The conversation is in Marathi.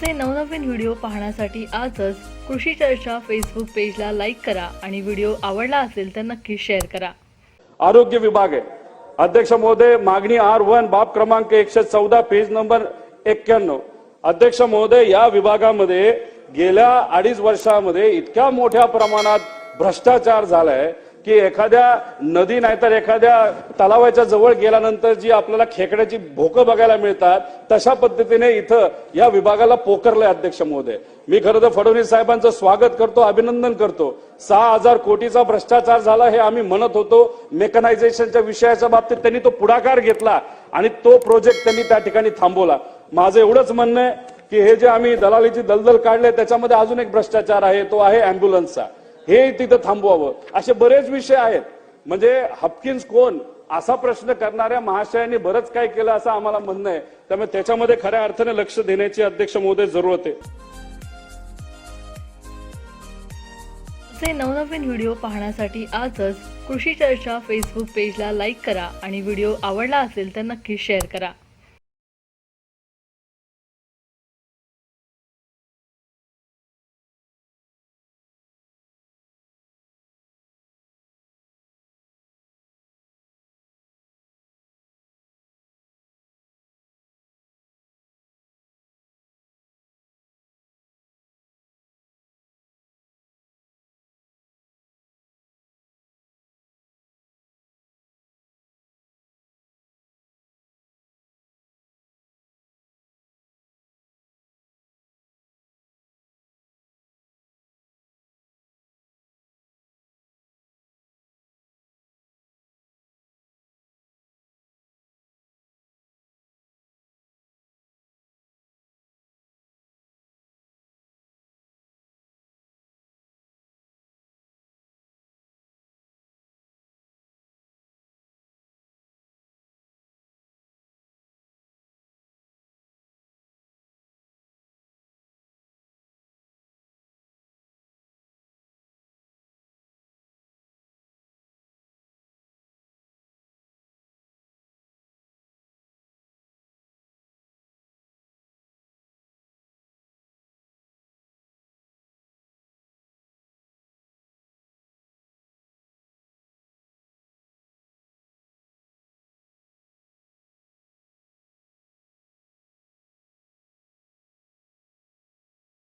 आमचे नवनवीन व्हिडिओ पाहण्यासाठी आजच कृषी चर्चा फेसबुक पेजला लाईक करा आणि व्हिडिओ आवडला असेल तर नक्की शेअर करा. आरोग्य विभाग आहे. अध्यक्ष महोदय मागणी आर वन बाब क्रमांक एकशे चौदा पेज नंबर एक्क्याण्णव. अध्यक्ष महोदय या विभागामध्ये गेल्या अडीच वर्षामध्ये इतक्या मोठ्या प्रमाणात भ्रष्टाचार झालाय. की एखाद्या नदी नाहीतर एखाद्या तलावाच्या जवळ गेल्यानंतर जी आपल्याला खेकड्याची भोकं बघायला मिळतात तशा पद्धतीने इथं या विभागाला पोकरलंय अध्यक्ष महोदय. मी खरं तर फडणवीस साहेबांचं स्वागत करतो अभिनंदन करतो. सहा हजार कोटीचा भ्रष्टाचार झाला हे आम्ही म्हणत होतो. मेकनायझेशनच्या विषयाच्या बाबतीत त्यांनी तो पुढाकार घेतला आणि तो प्रोजेक्ट त्यांनी त्या ठिकाणी थांबवला. माझं एवढंच म्हणणं आहे की हे जे आम्ही दलालीची दलदल काढले त्याच्यामध्ये अजून एक भ्रष्टाचार आहे तो आहे अँब्युलन्सचा हे तिथं थांबवावं. असे बरेच विषय आहेत. म्हणजे हपकिन्स कोण? असा प्रश्न करणाऱ्या महाशयांनी बरंच काय केलं असं आम्हाला म्हणणं आहे. त्यामुळे त्याच्यामध्ये खऱ्या अर्थाने लक्ष देण्याची अध्यक्ष महोदय जरूरत आहे. असे नवनवीन व्हिडिओ पाहण्यासाठी आजच कृषी चर्चा फेसबुक पेजला लाईक करा आणि व्हिडिओ आवडला असेल तर नक्की शेअर करा.